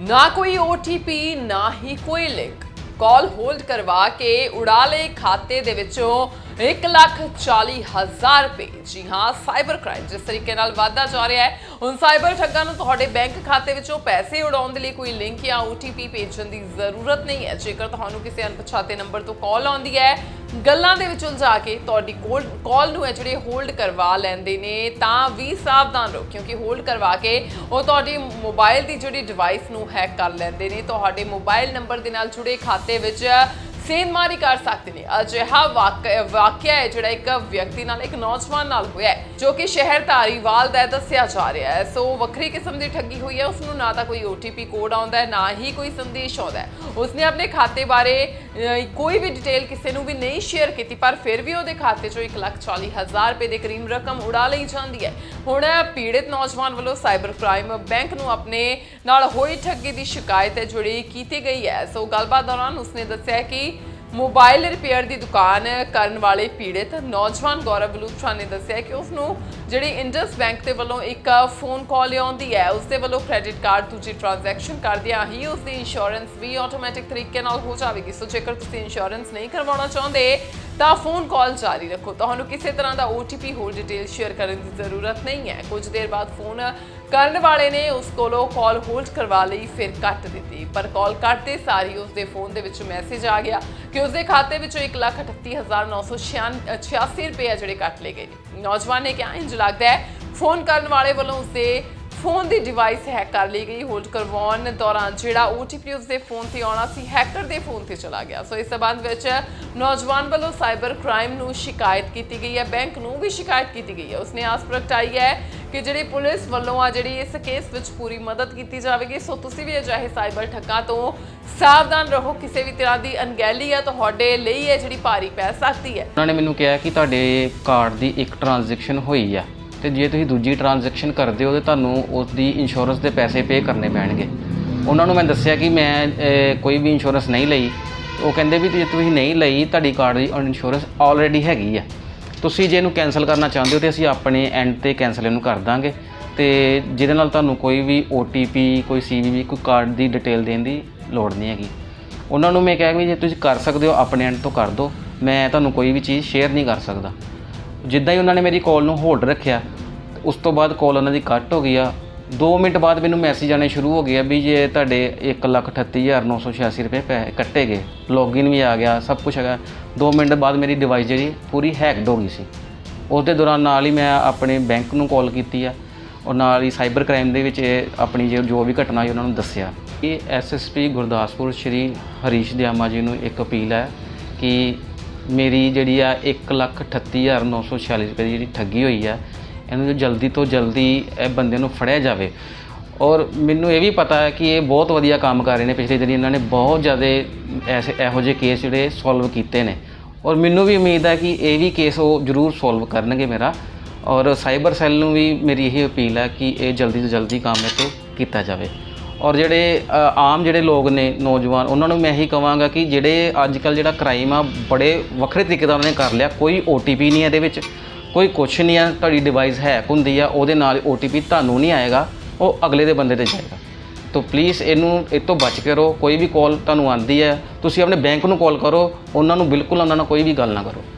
ਨਾ ਕੋਈ OTP ਨਾ ਹੀ ਕੋਈ ਲਿੰਕ ਕਾਲ ਹੋਲਡ ਕਰਵਾ ਕੇ ਉਡਾ ਲਏ ਖਾਤੇ ਦੇ ਵਿੱਚੋਂ 140000 ਰੁਪਏ। ਜੀ ਹਾਂ ਸਾਈਬਰ ਕ੍ਰਾਈਮ ਜਿਸ ਤਰੀਕੇ ਨਾਲ ਵਾਧਾ ਜਾ ਰਿਹਾ ਹੈ, ਹੁਣ ਸਾਈਬਰ ਠੱਗਾਂ ਨੂੰ ਤੁਹਾਡੇ ਬੈਂਕ ਖਾਤੇ ਵਿੱਚੋਂ ਪੈਸੇ ਉਡਾਉਣ ਦੇ ਲਈ ਕੋਈ ਲਿੰਕ ਜਾਂ OTP ਭੇਜਣ ਦੀ ਜ਼ਰੂਰਤ ਨਹੀਂ ਹੈ। ਜੇਕਰ ਤੁਹਾਨੂੰ ਕਿਸੇ ਅਣਪਛਾਤੇ ਨੰਬਰ ਤੋਂ ਕਾਲ ਆਉਂਦੀ ਹੈ ਗੱਲਾਂ ਦੇ ਵਿੱਚ ਉਲਝਾ ਕੇ ਤੁਹਾਡੀ ਕਾਲ ਨੂੰ ਹੈ ਜਿਹੜੇ ਹੋਲਡ ਕਰਵਾ ਲੈਂਦੇ ਨੇ, ਤਾਂ ਵੀ ਸਾਵਧਾਨ ਰਹੋ, ਕਿਉਂਕਿ ਹੋਲਡ ਕਰਵਾ ਕੇ ਉਹ ਤੁਹਾਡੀ ਮੋਬਾਈਲ ਦੀ ਜਿਹੜੀ ਡਿਵਾਈਸ ਨੂੰ ਹੈਕ ਕਰ ਲੈਂਦੇ ਨੇ। ਤੁਹਾਡੇ ਮੋਬਾਈਲ ਨੰਬਰ ਦੇ ਨਾਲ ਜੁੜੇ ਖਾਤੇ ਵਿੱਚ ਸੇਨਮਾਰੀ ਕਰ ਸਕਦੇ ਨੇ। ਅਜਿਹਾ ਵਾਕਿਆ ਵਾਕਿਆ ਹੈ, ਜਿਹੜਾ ਇੱਕ ਵਿਅਕਤੀ ਨਾਲ, ਇੱਕ ਨੌਜਵਾਨ ਨਾਲ ਹੋਇਆ ਹੈ, ਜੋ ਕਿ ਸ਼ਹਿਰ ਧਾਰੀਵਾਲ ਦਾ ਦੱਸਿਆ ਜਾ ਰਿਹਾ ਹੈ। ਸੋ ਵੱਖਰੀ ਕਿਸਮ ਦੀ ਠੱਗੀ ਹੋਈ ਹੈ ਉਸ ਨੂੰ ਨਾ ਤਾਂ ਕੋਈ OTP ਕੋਡ ਆਉਂਦਾ ਹੈ, ਨਾ ਹੀ ਕੋਈ ਸੰਦੇਸ਼ ਆਉਂਦਾ ਹੈ। ਉਸਨੇ ਆਪਣੇ ਖਾਤੇ ਬਾਰੇ ਕੋਈ ਵੀ ਡਿਟੇਲ ਕਿਸੇ ਨੂੰ ਵੀ ਨਹੀਂ ਸ਼ੇਅਰ ਕੀਤੀ, ਪਰ ਫਿਰ ਵੀ ਉਹਦੇ ਖਾਤੇ ਚੋਂ 140000 ਰੁਪਏ ਦੇ ਕਰੀਬ ਰਕਮ ਉਡਾ ਲਈ ਜਾਂਦੀ ਹੈ। ਹੁਣ ਪੀੜਿਤ ਨੌਜਵਾਨ ਵੱਲੋਂ ਸਾਈਬਰ ਕ੍ਰਾਈਮ ਬੈਂਕ ਨੂੰ ਆਪਣੇ ਨਾਲ ਹੋਈ ਠੱਗੀ ਦੀ ਸ਼ਿਕਾਇਤ ਹੈ, ਜਿਹੜੀ ਕੀਤੀ ਗਈ ਹੈ। ਸੋ ਗੱਲਬਾਤ ਦੌਰਾਨ ਉਸਨੇ ਦੱਸਿਆ ਕਿ ਮੋਬਾਈਲ ਰਿਪੇਅਰ ਦੀ ਦੁਕਾਨ ਕਰਨ ਵਾਲੇ ਪੀੜਤ ਨੌਜਵਾਨ ਗੌਰਵ ਬਲੂਚਾ ਨੇ ਦੱਸਿਆ ਕਿ ਉਸ ਨੂੰ ਜਿਹੜੀ ਇੰਡਸ ਬੈਂਕ ਦੇ ਵੱਲੋਂ ਇੱਕ ਫੋਨ ਕਾਲ ਆਉਂਦੀ ਹੈ, ਉਸ ਦੇ ਵੱਲੋਂ ਕ੍ਰੈਡਿਟ ਕਾਰਡ ਦੂਜੀ ਟ੍ਰਾਂਜੈਕਸ਼ਨ ਕਰਦਿਆਂ ਹੀ ਉਸ ਦੀ ਇੰਸ਼ੋਰੈਂਸ ਵੀ ਆਟੋਮੈਟਿਕ ਤਰੀਕੇ ਨਾਲ ਹੋ ਜਾਵੇਗੀ। ਸੋ ਜੇਕਰ ਤੁਸੀਂ ਇੰਸ਼ੋਰੈਂਸ ਨਹੀਂ ਕਰਵਾਉਣਾ ਚਾਹੁੰਦੇ, ਤਾਂ ਫੋਨ ਕਾਲ ਜਾਰੀ ਰੱਖੋ। ਤੁਹਾਨੂੰ ਕਿਸੇ ਤਰ੍ਹਾਂ ਦਾ OTP ਹੋਰ ਡਿਟੇਲ ਸ਼ੇਅਰ ਕਰਨ ਦੀ ਜ਼ਰੂਰਤ ਨਹੀਂ ਹੈ। ਕੁਝ ਦੇਰ ਬਾਅਦ ਫੋਨ ਕਰਨ ਵਾਲੇ ਨੇ ਉਸ ਕੋਲੋਂ ਕਾਲ ਹੋਲਡ ਕਰਵਾ ਲਈ, ਫਿਰ ਕੱਟ ਦਿੱਤੀ। ਪਰ ਕਾਲ ਕੱਟਦੇ ਸਾਰੀ ਉਸ ਦੇ ਫੋਨ ਦੇ ਵਿੱਚ ਮੈਸੇਜ ਆ ਗਿਆ ਕਿ ਉਸ ਦੇ ਖਾਤੇ ਵਿੱਚੋਂ 138986 ਰੁਪਏ ਆ ਜਿਹੜੇ ਕੱਟ ਲਏ ਗਏ ਨੇ। ਨੌਜਵਾਨ ਨੇ ਕਿਹਾ, ਇੰਜ ਲੱਗਦਾ ਹੈ ਫੋਨ ਕਰਨ ਵਾਲੇ ਵੱਲੋਂ ਉਸ ਦੇ ਫੋਨ ਦੀ ਡਿਵਾਈਸ ਹੈਕ ਕਰ ਲਈ ਗਈ। ਹੋਲਡ ਕਰਵਾਉਣ ਦੌਰਾਨ ਜਿਹੜਾ OTP ਉਸ ਦੇ ਫੋਨ ਤੇ ਆਉਣਾ ਸੀ ਹੈਕਰ ਦੇ ਫੋਨ ਤੇ ਚਲਾ ਗਿਆ। ਸੋ ਇਸ ਸਬੰਧ ਵਿੱਚ ਨੌਜਵਾਨ ਵੱਲੋਂ ਸਾਈਬਰ ਕ੍ਰਾਈਮ ਨੂੰ ਸ਼ਿਕਾਇਤ ਕੀਤੀ ਗਈ ਹੈ ਬੈਂਕ ਨੂੰ ਵੀ ਸ਼ਿਕਾਇਤ ਕੀਤੀ ਗਈ ਹੈ। ਉਸਨੇ ਆਸ ਪ੍ਰਗਟਾਈ ਹੈ ਕਿ ਜਿਹੜੀ ਪੁਲਿਸ ਵੱਲੋਂ ਆ ਜਿਹੜੀ ਇਸ ਕੇਸ ਵਿੱਚ ਪੂਰੀ ਮਦਦ ਕੀਤੀ ਜਾਵੇਗੀ। ਸੋ ਤੁਸੀਂ ਵੀ ਅਜਿਹੇ ਸਾਈਬਰ ਠੱਗਾਂ ਤੋਂ ਸਾਵਧਾਨ ਰਹੋ। ਕਿਸੇ ਵੀ ਤਰ੍ਹਾਂ ਦੀ ਅਣਗਹਿਲੀ ਹੈ ਤੁਹਾਡੇ ਲਈ ਇਹ ਜਿਹੜੀ ਭਾਰੀ ਪੈ ਸਕਦੀ ਹੈ। ਉਹਨਾਂ ਨੇ ਮੈਨੂੰ ਕਿਹਾ ਕਿ ਤੁਹਾਡੇ ਕਾਰਡ ਦੀ ਇੱਕ ਟ੍ਰਾਂਜੈਕਸ਼ਨ ਹੋਈ ਆ ਤੇ ਜੇ ਤੁਸੀਂ ਦੂਜੀ ਟ੍ਰਾਂਜੈਕਸ਼ਨ ਕਰਦੇ ਹੋ ਤੇ ਤੁਹਾਨੂੰ ਉਸ ਦੀ ਇੰਸ਼ੋਰੈਂਸ ਦੇ ਪੈਸੇ ਪੇ ਕਰਨੇ ਪੈਣਗੇ। ਉਹਨਾਂ ਨੂੰ ਮੈਂ ਦੱਸਿਆ ਕਿ ਮੈਂ ਕੋਈ ਵੀ ਇੰਸ਼ੋਰੈਂਸ ਨਹੀਂ ਲਈ। ਉਹ ਕਹਿੰਦੇ ਵੀ ਜੇ ਤੁਸੀਂ ਨਹੀਂ ਲਈ, ਤੁਹਾਡੀ ਕਾਰਡ ਦੀ ਇੰਸ਼ੋਰੈਂਸ ਆਲਰੇਡੀ ਹੈਗੀ ਆ। ਤੁਸੀਂ ਜੇ ਇਹਨੂੰ ਕੈਨਸਲ ਕਰਨਾ ਚਾਹੁੰਦੇ ਹੋ ਤੇ ਅਸੀਂ ਆਪਣੇ ਐਂਡ ਤੇ ਕੈਨਸਲ ਇਹਨੂੰ ਕਰ ਦਾਂਗੇ। ਤੇ ਜਿਹਦੇ ਨਾਲ ਤੁਹਾਨੂੰ ਕੋਈ ਵੀ OTP ਕੋਈ CVV ਕੋਈ ਕਾਰਡ ਦੀ ਡਿਟੇਲ ਦੇਣ ਦੀ ਲੋੜ ਨਹੀਂ ਹੈਗੀ। ਉਹਨਾਂ ਨੂੰ ਮੈਂ ਕਿਹਾ ਵੀ ਜੇ ਤੁਸੀਂ ਕਰ ਸਕਦੇ ਹੋ, ਆਪਣੇ ਐਂਡ ਤੋਂ ਕਰ ਦਿਓ ਮੈਂ ਤੁਹਾਨੂੰ ਕੋਈ ਵੀ ਚੀਜ਼ ਸ਼ੇਅਰ ਨਹੀਂ ਕਰ ਸਕਦਾ। ਜਿੱਦਾਂ ਹੀ ਉਹਨਾਂ ਨੇ ਮੇਰੀ ਕਾਲ ਨੂੰ ਹੋਲਡ ਰੱਖਿਆ, ਉਸ ਤੋਂ ਬਾਅਦ ਕਾਲ ਉਹਨਾਂ ਦੀ ਕੱਟ ਹੋ ਗਈ ਆ। 2 ਮਿੰਟ ਬਾਅਦ ਮੈਨੂੰ ਮੈਸੇਜ ਆਣੇ ਸ਼ੁਰੂ ਹੋ ਗਏ ਆ ਵੀ ਜੇ ਤੁਹਾਡੇ 138986 ਰੁਪਏ ਪੈ ਕੱਟੇ ਗਏ ਲੌਗਇਨ ਵੀ ਆ ਗਿਆ, ਸਭ ਕੁਝ ਹੈਗਾ। 2 ਮਿੰਟ ਬਾਅਦ ਮੇਰੀ ਡਿਵਾਈਸ ਜਿਹੜੀ ਪੂਰੀ ਹੈਕਡ ਹੋ ਗਈ ਸੀ। ਉਸ ਦੇ ਦੌਰਾਨ ਨਾਲ ਹੀ ਮੈਂ ਆਪਣੇ ਬੈਂਕ ਨੂੰ ਕਾਲ ਕੀਤੀ ਆ। ਔਰ ਨਾਲ ਹੀ ਸਾਈਬਰ ਕ੍ਰਾਈਮ ਦੇ ਵਿੱਚ ਇਹ ਆਪਣੀ ਜੋ ਜੋ ਵੀ ਘਟਨਾ ਹੋਈ ਉਹਨਾਂ ਨੂੰ ਦੱਸਿਆ। ਇਹ ਐਸਐਸਪੀ ਗੁਰਦਾਸਪੁਰ ਸ਼੍ਰੀ ਹਰੀਸ਼ ਦਿਆਮਾ ਜੀ ਨੂੰ ਇੱਕ ਅਪੀਲ ਹੈ ਕਿ ਮੇਰੀ ਜਿਹੜੀ ਆ 138946 ਰੁਪਏ ਦੀ ਜਿਹੜੀ ਠੱਗੀ ਹੋਈ ਆ ਇਹਨੂੰ ਜੋ ਜਲਦੀ ਤੋਂ ਜਲਦੀ ਇਹ ਬੰਦੇ ਨੂੰ ਫੜਿਆ ਜਾਵੇ। ਔਰ ਮੈਨੂੰ ਇਹ ਵੀ ਪਤਾ ਹੈ ਕਿ ਇਹ ਬਹੁਤ ਵਧੀਆ ਕੰਮ ਕਰ ਰਹੇ ਨੇ। ਪਿਛਲੇ ਦਿਨੀ ਇਹਨਾਂ ਨੇ ਬਹੁਤ ਜ਼ਿਆਦਾ ਐਸੇ ਇਹੋ ਜਿਹੇ ਕੇਸ ਜਿਹੜੇ ਸੋਲਵ ਕੀਤੇ ਨੇ। ਔਰ ਮੈਨੂੰ ਵੀ ਉਮੀਦ ਹੈ ਕਿ ਇਹ ਵੀ ਕੇਸ ਉਹ ਜ਼ਰੂਰ ਸੋਲਵ ਕਰਨਗੇ ਮੇਰਾ। ਔਰ ਸਾਈਬਰ ਸੈੱਲ ਨੂੰ ਵੀ ਮੇਰੀ ਇਹ ਅਪੀਲ ਹੈ ਕਿ ਇਹ ਜਲਦੀ ਤੋਂ ਜਲਦੀ ਕੰਮ ਇਹ ਤੋਂ ਕੀਤਾ ਜਾਵੇ। ਔਰ ਜਿਹੜੇ ਆਮ ਜਿਹੜੇ ਲੋਕ ਨੇ, ਨੌਜਵਾਨ, ਉਹਨਾਂ ਨੂੰ ਮੈਂ ਇਹੀ ਕਹਾਂਗਾ ਕਿ ਜਿਹੜੇ ਅੱਜ ਕੱਲ ਜਿਹੜਾ ਕ੍ਰਾਈਮ ਆ, ਬੜੇ ਵੱਖਰੇ ਤਰੀਕੇ ਦਾ ਉਹਨਾਂ ਨੇ ਕਰ ਲਿਆ। ਕੋਈ OTP ਨਹੀਂ ਇਹਦੇ ਵਿੱਚ। ਕੋਈ ਕੁਛ ਨਹੀਂ ਆ, ਤੁਹਾਡੀ ਡਿਵਾਈਸ ਹੈਕ ਹੁੰਦੀ ਆ, ਉਹਦੇ ਨਾਲ OTP ਤੁਹਾਨੂੰ ਨਹੀਂ ਆਏਗਾ, ਉਹ ਅਗਲੇ ਦੇ ਬੰਦੇ ਤੇ ਜਾਏਗਾ। ਤੋ ਪਲੀਜ਼ ਇਹਨੂੰ, ਇਹ ਤੋਂ ਬਚ ਕੇ ਰਹੋ, ਕੋਈ ਵੀ ਕਾਲ ਤੁਹਾਨੂੰ ਆਂਦੀ ਹੈ, ਤੁਸੀਂ ਆਪਣੇ ਬੈਂਕ ਨੂੰ ਕਾਲ ਕਰੋ, ਉਹਨਾਂ ਨੂੰ ਬਿਲਕੁਲ ਉਹਨਾਂ ਨਾਲ ਕੋਈ ਵੀ ਗੱਲ ਨਾ ਕਰੋ।